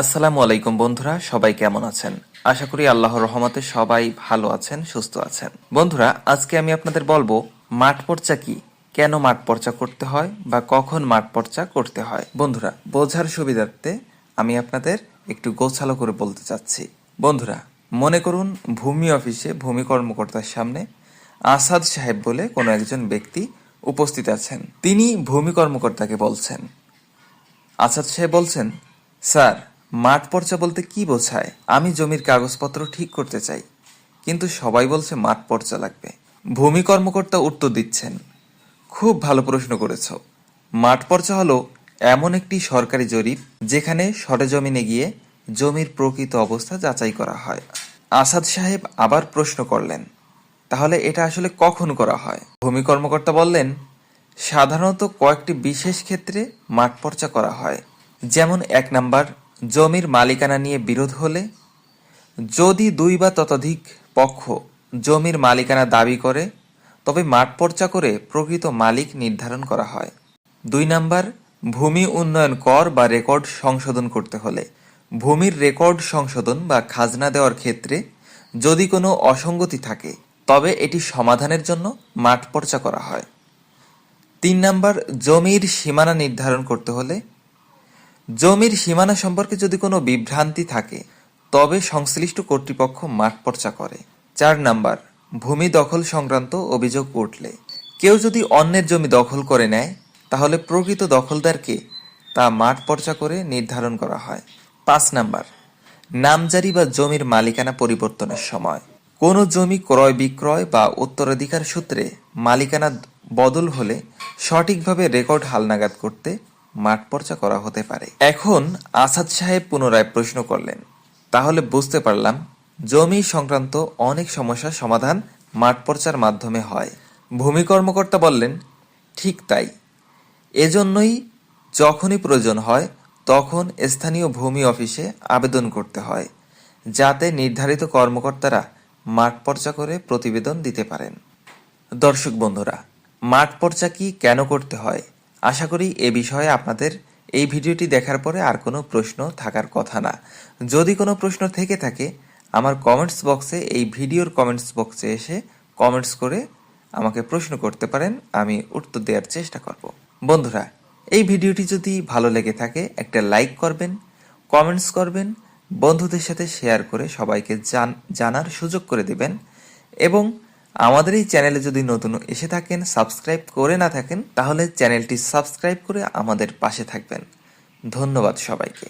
আসসালামু আলাইকুম বন্ধুরা, সবাই কেমন আছেন? আশা করি আল্লাহর রহমতে সবাই ভালো আছেন, সুস্থ আছেন। বন্ধুরা, আজকে আমি আপনাদের বলব, মাঠ পর্চা কি? কেন মাঠ পর্চা করতে হয় বা কখন মাঠ পর্চা করতে হয়? বন্ধুরা, বোঝার সুবিধার্থে আমি আপনাদের একটু গোছালো করে বলতে চাচ্ছি। বন্ধুরা, মনে করুন, ভূমি অফিসে ভূমি কর্মকর্তার সামনে আসাদ সাহেব বলে কোনো একজন ব্যক্তি উপস্থিত আছেন। তিনি ভূমি কর্মকর্তাকে বলছেন। আসাদ সাহেব বলছেন, স্যার মাঠ পর্চা বলতে কি বোঝায়? আমি জমির কাগজপত্র ঠিক করতে চাই। কিন্তু সবাই বলছে মাঠ পর্চা লাগবে। ভূমি কর্মকর্তা উত্তর দিচ্ছেন, খুব ভালো প্রশ্ন করেছ। মাঠ পর্চা হলো এমন একটি সরকারি জরিপ যেখানে সরেজমিনে গিয়ে জমির প্রকৃত অবস্থা যাচাই করা হয়। আসাদ সাহেব আবার প্রশ্ন করলেন, তাহলে এটা আসলে কখন করা হয়? ভূমি কর্মকর্তা বললেন, সাধারণত কয়েকটি বিশেষ ক্ষেত্রে মাঠ পর্চা করা হয়। যেমন এক নাম্বার জমির মালিকানা নিয়ে বিরোধ হলে, যদি দুই বা ততোধিক পক্ষ জমির মালিকানা দাবি করে, তবে মাঠ পর্চা করে প্রকৃত মালিক নির্ধারণ করা হয়। দুই নাম্বার, ভূমি উন্নয়ন কর বা রেকর্ড সংশোধন করতে হলে। ভূমির রেকর্ড সংশোধন বা খাজনা দেওয়ার ক্ষেত্রে যদি কোনো অসঙ্গতি থাকে, তবে এটি সমাধানের জন্য মাঠ পর্চা করা হয়। তিন নাম্বার, জমির সীমানা নির্ধারণ করতে হলে জমির সীমানা সম্পর্কে যদি কোনো বিভ্রান্তি থাকে, তবে সংশ্লিষ্ট কর্তৃপক্ষ মাঠ পর্চা করে। চার নাম্বার, ভূমি দখল সংক্রান্ত অভিযোগ উঠলে। কেউ যদি অন্যের জমি দখল করে নেয়, তাহলে প্রকৃত দখলদারকে তা মাঠ পর্চা করে নির্ধারণ করা হয়। পাঁচ নাম্বার, নামজারি বা জমির মালিকানা পরিবর্তনের সময়। কোনো জমি ক্রয় বিক্রয় বা উত্তরাধিকার সূত্রে মালিকানা বদল হলে সঠিকভাবে রেকর্ড হালনাগাদ করতে মাঠ পর্চা করা হতে পারে। এখন আসাদ সাহেব পুনরায় প্রশ্ন করলেন, তাহলে বুঝতে পারলাম জমি সংক্রান্ত অনেক সমস্যার সমাধান মাঠ পর্চার মাধ্যমে হয়। ভূমি কর্মকর্তা বললেন, ঠিক তাই। এজন্যই যখনই প্রয়োজন হয়, তখন স্থানীয় ভূমি অফিসে আবেদন করতে হয়, যাতে নির্ধারিত কর্মকর্তারা মাঠ পর্চা করে প্রতিবেদন দিতে পারেন। দর্শক বন্ধুরা, মাঠ পর্চা কি কেন করতে হয়? আশা করি এ বিষয়ে আপনাদের এই ভিডিওটি দেখার পরে আর কোনো প্রশ্ন থাকার কথা না। যদি কোনো প্রশ্ন থেকে থাকে, আমার কমেন্টস বক্সে এই ভিডিওর কমেন্টস বক্সে এসে কমেন্টস করে আমাকে প্রশ্ন করতে পারেন, আমি উত্তর দেওয়ার চেষ্টা করব। বন্ধুরা, এই ভিডিওটি যদি ভালো লেগে থাকে, একটা লাইক করবেন কমেন্টস করবেন, বন্ধুদের সাথে শেয়ার করে সবাইকে জানার সুযোগ করে দেবেন এবং আমাদের এই চ্যানেলে যদি নতুন এসে থাকেন, সাবস্ক্রাইব করে না থাকেন, তাহলে চ্যানেলটি সাবস্ক্রাইব করে আমাদের পাশে থাকবেন। ধন্যবাদ সবাইকে।